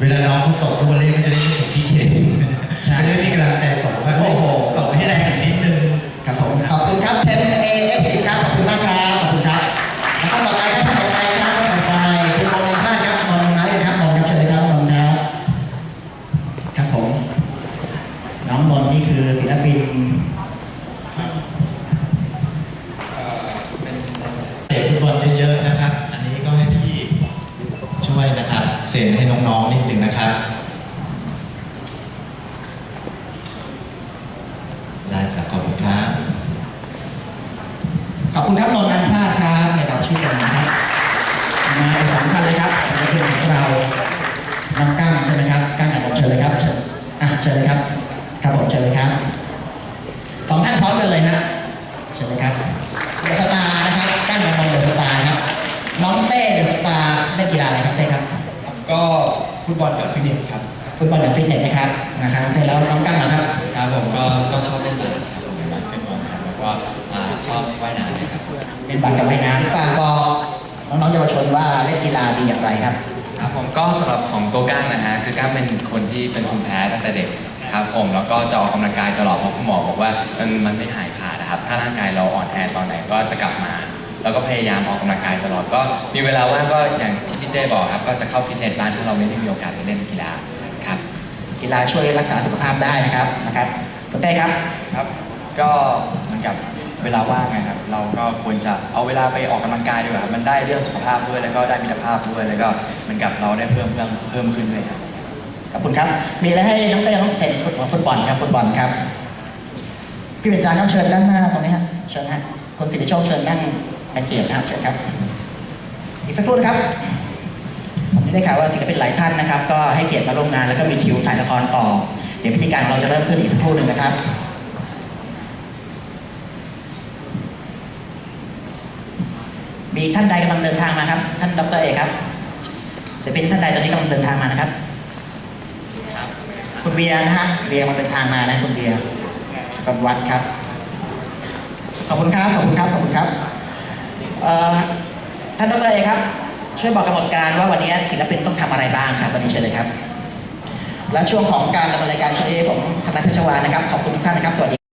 เวลาน้องเขาตกฟุตบอลเล่นก็จะได้รู้สึกที่เก่งจะได้มีกำลังใจตกว่าโอ้โหตกให้แรงอีกนิดนึงครับผมขอบคุณครับเพนเอฟสิครับขอบคุณมากครับขอบคุณครับแล้วก็ต่อไปครับต่อไปครับต่อไปคุณมงคลท่านครับมงมาเลยครับมงครับเชิญเลยครับมงครับครับผมน้องมนนี่คือศิลปินเตะฟุตบอลเยอะๆนะครับ อันนี้ก็ให้พี่ช่วยนะครับ เซ็นให้น้องๆนิดนึงนะครับ ได้ครับขอบคุณครับขอบคุณครับนนท์นันทาครับในเราชื่อกันนะครับมาสองท่านเลยครับศิลปินของเราน้องกั้งใช่ไหมครับกั้งกับผมเชิญเลยครับเชิญอะเชิญเลยครับครับผมเชิญเลย ฟุตบอลกับฟิตเนสครับฟุตบอลกับฟิตเนสนะครับนะครับแล้วน้องกั้งนะครับครับผมก็ก็ชอบเล่นบาสครับผมบาสเกตบอลครับแล้วก็อ่าชอบว่ายน้ำนะครับเป็นบัตรกับว่ายน้ำฝากบอกน้องๆเยาวชนว่าเล่นกีฬาดีอย่างไรครับครับผมก็สำหรับของตัวก้างนะฮะคือก้างเป็นคนที่เป็นภูมิแพ้ตั้งแต่เด็กครับผมแล้วก็จะออกกำลังกายตลอดเพราะคุณหมอบอกว่ามันมันไม่หายขาดนะครับ ถ้าร่างกายเราอ่อนแอตอนไหนก็จะกลับมา แล้วก็พยายามออกกำลังกายตลอดก็มีเวลาว่างก็อย่างที่ พี่เต้บอกครับก็จะเข้าฟิตเนสบ้างถ้าเราไม่ได้มีโอกาสไปเล่นกีฬาครับกีฬาช่วยรักษาสุขภาพได้นะครับนะครับคุณเต้ครับครับ ก็เหมือนกับเวลาว่างนะครับเราก็ควรจะเอาเวลาไปออกกำลังกายดีกว่าครับมันได้เรื่องสุขภาพด้วยแล้วก็ได้มิตรภาพด้วยแล้วก็เหมือนกับเราได้เพิ่มเพิ่มเพิ่มขึ้นด้วยครับขอบคุณครับ มีอะไรให้น้องเต้น้องเซ็นฟุตบอลฟุตบอลครับฟุตบอลครับพี่เป็นจาครับเชิญด้านหน้าตรงนี้ฮะเชิญฮะคุณสิริโชคเชิญนั่งในเกียรตินะครับเชิญครับ อีกสักครู่นะครับผม ได้ข่าวว่าศิลปินหลายท่านนะครับ ก็ให้เกียรติมาร่วมงานแล้วก็มีคิวถ่ายละครต่อ เดี๋ยวพิธีการเราจะเริ่มขึ้นอีกสักครู่หนึ่งนะครับมีท่านใดกำลังเดินทางมาครับ ท่านดรเอกครับศิลปินท่านใดตอนนี้กำลังเดินทางมานะครับ คุณเบียร์นะฮะเบียร์กำลังเดินทางมานะคุณเบียร์กับวัดครับ ขอบคุณครับขอบคุณครับขอบคุณครับท่านดรเอกครับ ช่วยบอกกำหนดการว่าวันนี้ศิลปินต้องทำอะไรบ้างครับวันนี้เชิญเลยครับ และช่วงของการดำเนินรายการช่วงนี้ผมธนัทชวานนะครับขอบคุณทุกท่านนะครับสวัสดี